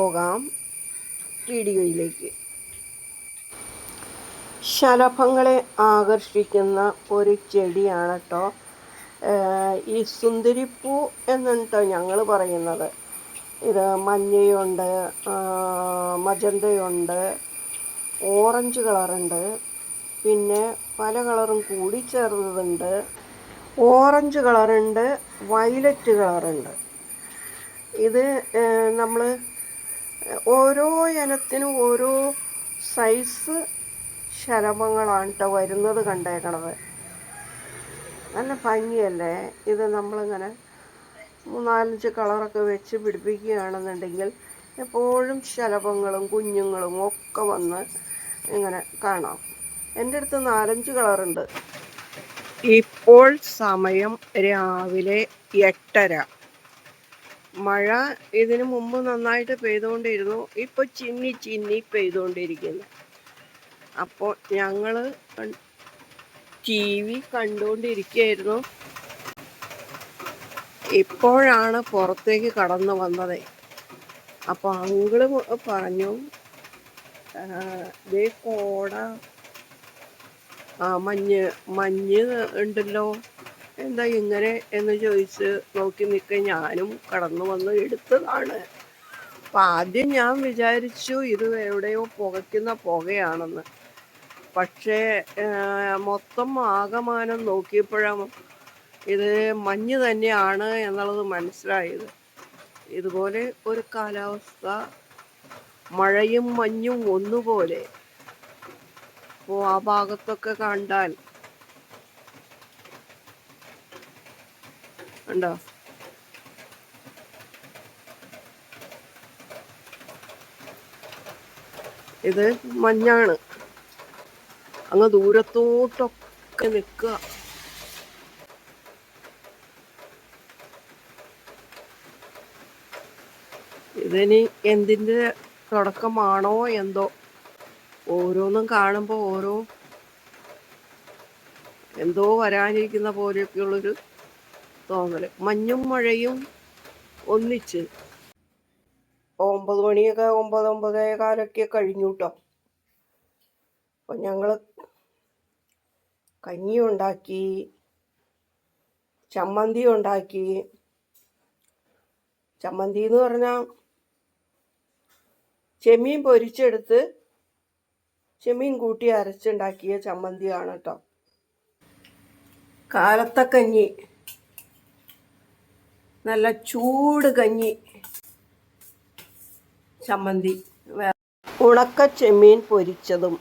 പോകാം വീഡിയോയിലേക്ക്. ശലഭങ്ങളെ ആകർഷിക്കുന്ന ഒരു ചെടിയാണ് കേട്ടോ ഈ സുന്ദരിപ്പൂ എന്നിട്ടോ ഞങ്ങൾ പറയുന്നത്. ഇത് മഞ്ഞയുണ്ട് മജന്തയുണ്ട് ഓറഞ്ച് കളറുണ്ട് പിന്നെ പല കളറും കൂടി ചേർന്നതുണ്ട്. ഓറഞ്ച് കളറുണ്ട് വയലറ്റ് കളറുണ്ട്. ഇത് നമ്മൾ ഓരോ ഇനത്തിനും ഓരോ സൈസ് ശലഭങ്ങളാണ് കേട്ടോ വരുന്നത് കണ്ടേക്കണത്. നല്ല ഭംഗിയല്ലേ? ഇത് നമ്മളിങ്ങനെ മൂന്നാലഞ്ച് കളറൊക്കെ വെച്ച് പിടിപ്പിക്കുകയാണെന്നുണ്ടെങ്കിൽ എപ്പോഴും ശലഭങ്ങളും കുഞ്ഞുങ്ങളും ഒക്കെ വന്ന് ഇങ്ങനെ കാണാം. എന്റെ അടുത്ത് നാലഞ്ച് കളറുണ്ട് ഇപ്പോൾ സമയം രാവിലെ എട്ടര. മഴ ഇതിനു മുമ്പ് നന്നായിട്ട് പെയ്തുകൊണ്ടിരുന്നു. ഇപ്പോൾ ചിന്നി ചിന്നി പെയ്തുകൊണ്ടിരിക്കുന്നു. അപ്പോൾ ഞങ്ങൾ ടി വി കണ്ടുകൊണ്ടിരിക്കുകയായിരുന്നു. ഇപ്പോഴാണ് പുറത്തേക്ക് കടന്നു വന്നത്. അപ്പോൾ അങ്കിൾ പറഞ്ഞു ദേ കോട ആ മഞ്ഞ് മഞ്ഞ് ഉണ്ടല്ലോ. എന്താ ഇങ്ങനെ എന്ന് ചോദിച്ച് നോക്കി നിൽക്ക ഞാനും കടന്നു വന്ന് എടുത്തതാണ്. അപ്പം ആദ്യം ഞാൻ വിചാരിച്ചു ഇത് എവിടെയോ പുകയ്ക്കുന്ന പുകയാണെന്ന്. പക്ഷേ മൊത്തം ആകമാനം നോക്കിയപ്പോഴും ഇത് മഞ്ഞ് തന്നെയാണ് എന്നുള്ളത് മനസ്സിലായത്. ഇതുപോലെ ഒരു കാലാവസ്ഥ മഴയും മഞ്ഞും ഒന്നുപോലെ. അപ്പോൾ ആ ഭാഗത്തൊക്കെ കണ്ടാൽ ഉണ്ടോ? ഇത് മഞ്ഞാണ്. അങ്ങ് ദൂരത്തോട്ടൊക്കെ നിൽക്കുക. ഇതിനി എന്തിന്റെ തുടക്കമാണോ എന്തോ? ഓരോന്നും കാണുമ്പോൾ ഓരോ എന്തോ വരാനിരിക്കുന്ന പോലെയൊക്കെയുള്ളൊരു തോന്നൽ മഞ്ഞും മഴയും ഒന്നിച്ച്. ഒമ്പത് മണിയൊക്കെ ഒമ്പത് ഒമ്പതേ കാലൊക്കെ കഴിഞ്ഞു കേട്ടോ അപ്പം ഞങ്ങൾ കഞ്ഞി ഉണ്ടാക്കി ചമ്മന്തി ഉണ്ടാക്കി. ചമ്മന്തി എന്ന് പറഞ്ഞാൽ ചെമ്മീൻ പൊരിച്ചെടുത്ത് ചെമ്മീൻ കൂട്ടി അരച്ചുണ്ടാക്കിയ ചമ്മന്തിയാണ് കേട്ടോ കാലത്തക്കഞ്ഞി നല്ല ചൂട് കഞ്ഞി ചമ്മന്തി. ഉണക്ക ചെമ്മീൻ പൊരിച്ചതും.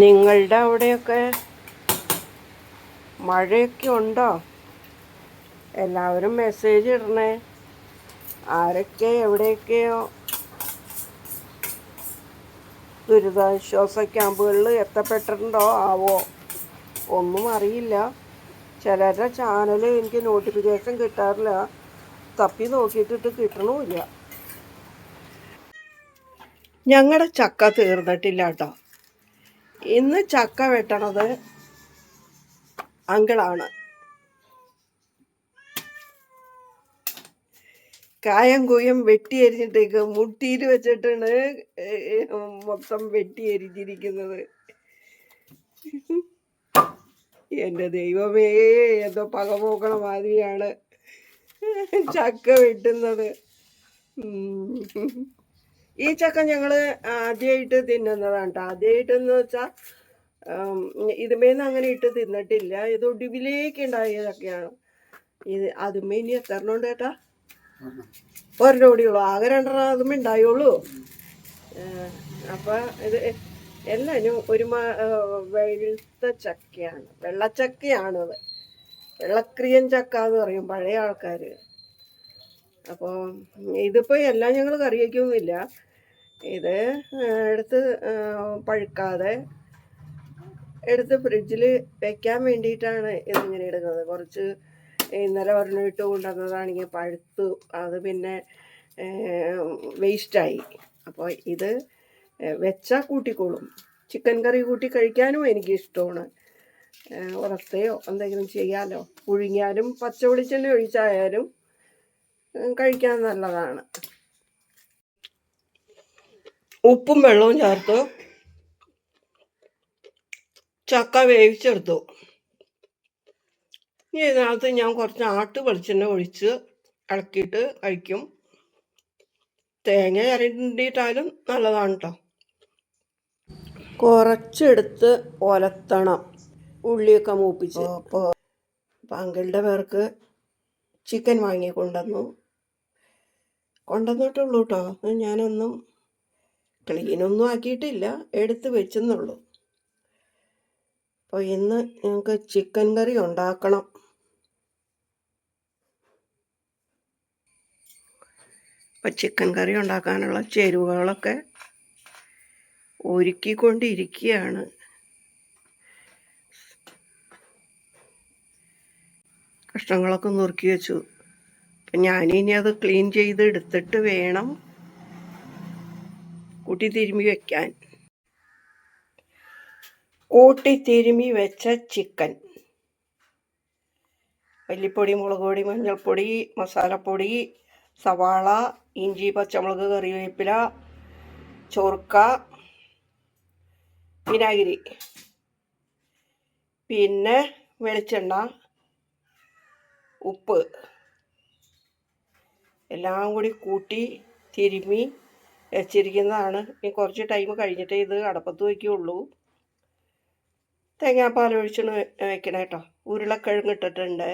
നിങ്ങളുടെ അവിടെയൊക്കെ മഴയൊക്കെ ഉണ്ടോ? എല്ലാവരും മെസ്സേജ് ഇടണേ. ആരൊക്കെ എവിടെയൊക്കെയോ ദുരിതാശ്വാസ ക്യാമ്പുകളിൽ എത്തപ്പെട്ടിട്ടുണ്ടോ? ആവോ? ഒന്നും അറിയില്ല. ചിലരുടെ ചാനൽ എനിക്ക് നോട്ടിഫിക്കേഷൻ കിട്ടാറില്ല. തപ്പി നോക്കിയിട്ടിട്ട് കിട്ടണമില്ല ഞങ്ങളുടെ ചക്ക തീർന്നിട്ടില്ല കേട്ടോ ഇന്ന് ചക്ക വെട്ടണത് അങ്കിളാണ്. കായം കൂയം വെട്ടി എരിഞ്ഞിട്ടേക്ക് മുട്ടിയിൽ വെച്ചിട്ടാണ് മൊത്തം വെട്ടി എരിഞ്ഞിരിക്കുന്നത് എന്റെ ദൈവമേ എന്തോ പകപോക്കണ മാതിരിയാണ്. ചക്ക വെട്ടുന്നത്. ഈ ചക്ക ഞങ്ങൾ ആദ്യമായിട്ട് തിന്നുന്നതാണ് കേട്ടോ ആദ്യമായിട്ടെന്ന് വെച്ചാൽ ഇതുമേന്ന് അങ്ങനെ ഇട്ട് തിന്നിട്ടില്ല. ഇത് ഒടുവിലേക്ക് ഉണ്ടായ ചക്കയാണ് ഇത് അതുമേ ഇനി എത്ര ഉണ്ട് ഒരു കൂടിയുള്ളൂ ആകെ രണ്ടെണ്ണം അതുമേ ഉണ്ടായുള്ളൂ. അപ്പം ഇത് എല്ലാനും ഒരു വെളുത്ത ചക്കയാണ്. വെള്ളച്ചക്കയാണത് വെള്ളക്രിയൻ ചക്ക എന്ന് പറയും പഴയ ആൾക്കാർ അപ്പോൾ ഇതിപ്പോൾ എല്ലാം ഞങ്ങൾ കറി വയ്ക്കൊന്നുമില്ല ഇത് എടുത്ത് പഴുക്കാതെ എടുത്ത് ഫ്രിഡ്ജിൽ വെക്കാൻ വേണ്ടിയിട്ടാണ് ഇതിങ്ങനെ ഇടുന്നത് കുറച്ച് ഇന്നലെ ഒരെണ്ണം ഇട്ട് കൊണ്ടുവന്നതാണെങ്കിൽ പഴുത്തു. അത് പിന്നെ വേസ്റ്റായി. അപ്പോൾ ഇത് വെച്ചാൽ കൂട്ടിക്കോളും. ചിക്കൻ കറി കൂട്ടി കഴിക്കാനും എനിക്ക് ഇഷ്ടമാണ് ഉറത്തയോ എന്തെങ്കിലും ചെയ്യാലോ. പുഴുങ്ങിയാലും പച്ച വെളിച്ചെണ്ണ ഒഴിച്ചായാലും കഴിക്കാൻ നല്ലതാണ്. ഉപ്പും വെള്ളവും ചേർത്ത്. ചക്ക വേവിച്ചെടുത്തു. ഇനി ഇതിനകത്ത് ഞാൻ കുറച്ച് ആട്ട് വെളിച്ചെണ്ണ ഒഴിച്ച് ഇളക്കിയിട്ട് കഴിക്കും. തേങ്ങ ചിരണ്ടിയിട്ടാലും നല്ലതാണ് കേട്ടോ കുറച്ചെടുത്ത് ഒലത്തണം. ഉള്ളിയൊക്കെ മൂപ്പിച്ച്. അപ്പോൾ അങ്കിളുടെ പേർക്ക് ചിക്കൻ വാങ്ങി കൊണ്ടുവന്നു. കൊണ്ടുവന്നിട്ടുള്ളൂ കേട്ടോ ഞാനൊന്നും ക്ലീനൊന്നും ആക്കിയിട്ടില്ല. എടുത്ത് വെച്ചെന്നുള്ളൂ. അപ്പോൾ ഇന്ന് ഞങ്ങൾക്ക് ചിക്കൻ കറി ഉണ്ടാക്കണം. അപ്പം ചിക്കൻ കറി ഉണ്ടാക്കാനുള്ള ചേരുവകളൊക്കെ ഒരുക്കിക്കൊണ്ടിരിക്കുകയാണ്. കഷ്ണങ്ങളൊക്കെ നുറുക്കി വെച്ചു. അപ്പം ഞാനിനി അത് ക്ലീൻ ചെയ്ത് എടുത്തിട്ട് വേണം കൂട്ടി തിരുമ്മി വെക്കാൻ. കൂട്ടി തിരുമ്മി വെച്ച ചിക്കൻ. മല്ലിപ്പൊടി മുളക് പൊടി മഞ്ഞൾപ്പൊടി മസാലപ്പൊടി സവാള ഇഞ്ചി പച്ചമുളക് കറിവേപ്പില ചൊറുക്ക വിനാഗിരി. പിന്നെ വെളിച്ചെണ്ണ ഉപ്പ്. എല്ലാം കൂടി കൂട്ടി തിരുമ്മി വെച്ചിരിക്കുന്നതാണ്. ഇനി കുറച്ച് ടൈം കഴിഞ്ഞിട്ടേ ഇത് അടപ്പത്ത് വയ്ക്കുകയുള്ളൂ. തേങ്ങാപ്പാൽ ഒഴിച്ചാണ് വെക്കണേ കേട്ടോ ഉരുളക്കിഴങ്ങ് ഇട്ടിട്ടുണ്ട്.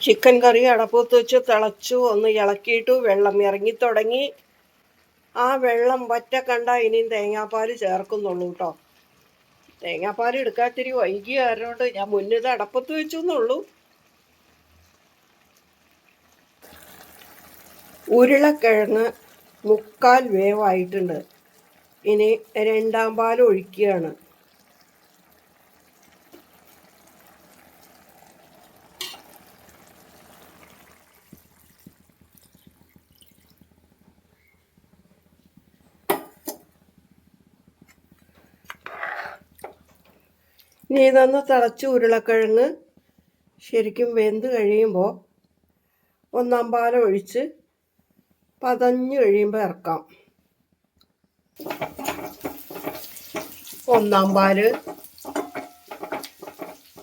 ചിക്കൻ കറി അടപ്പത്ത് വെച്ച് തിളച്ചു ഒന്ന് ഇളക്കിയിട്ടു വെള്ളം ഇറങ്ങി തുടങ്ങി. ആ വെള്ളം വറ്റ കണ്ട ഇനിയും തേങ്ങാപ്പാൽ ചേർക്കുന്നുള്ളൂ കേട്ടോ തേങ്ങാപ്പാൽ എടുക്കാത്തിരി വൈകിയ വൈകി ആരോണ്ട് ഞാൻ മുന്നിത് അടപ്പത്ത് വെച്ചു എന്നുള്ളൂ ഉരുളക്കിഴങ്ങ് മുക്കാൽ വേവായിട്ടുണ്ട്. ഇനി രണ്ടാം പാൽ ഒഴിക്കുകയാണ്. ഇനി ഇതൊന്ന് തിളച്ച് ഉരുളക്കിഴങ്ങ് ശരിക്കും വെന്ത് കഴിയുമ്പോൾ ഒന്നാം പാലം ഒഴിച്ച് പതഞ്ഞ് കഴിയുമ്പോൾ ഇറക്കാം. ഒന്നാം പാൽ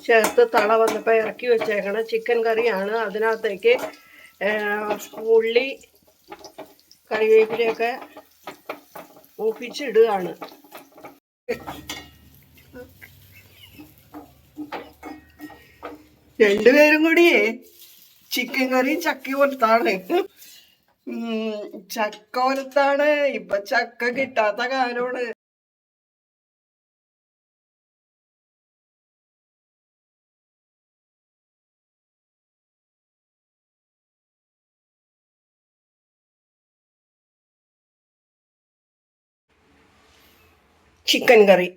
ചേർത്ത് തള വന്നപ്പോൾ ഇറക്കി വെച്ചേക്കണം ചിക്കൻ കറിയാണ്. അതിനകത്തേക്ക് ഉള്ളി കറിവേപ്പിലയൊക്കെ മൂപ്പിച്ചിടുകയാണ്. രണ്ടുപേരും കൂടിയേ ചിക്കൻ കറിയും ചക്ക പോലത്താണ് ഉം, ചക്ക പോലത്താണ് ഇപ്പൊ ചക്ക കിട്ടാത്ത കാലമാണ്. ചിക്കൻ കറി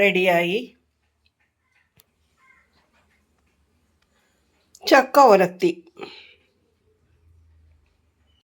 റെഡിയായി ചക്ക ഒലത്തി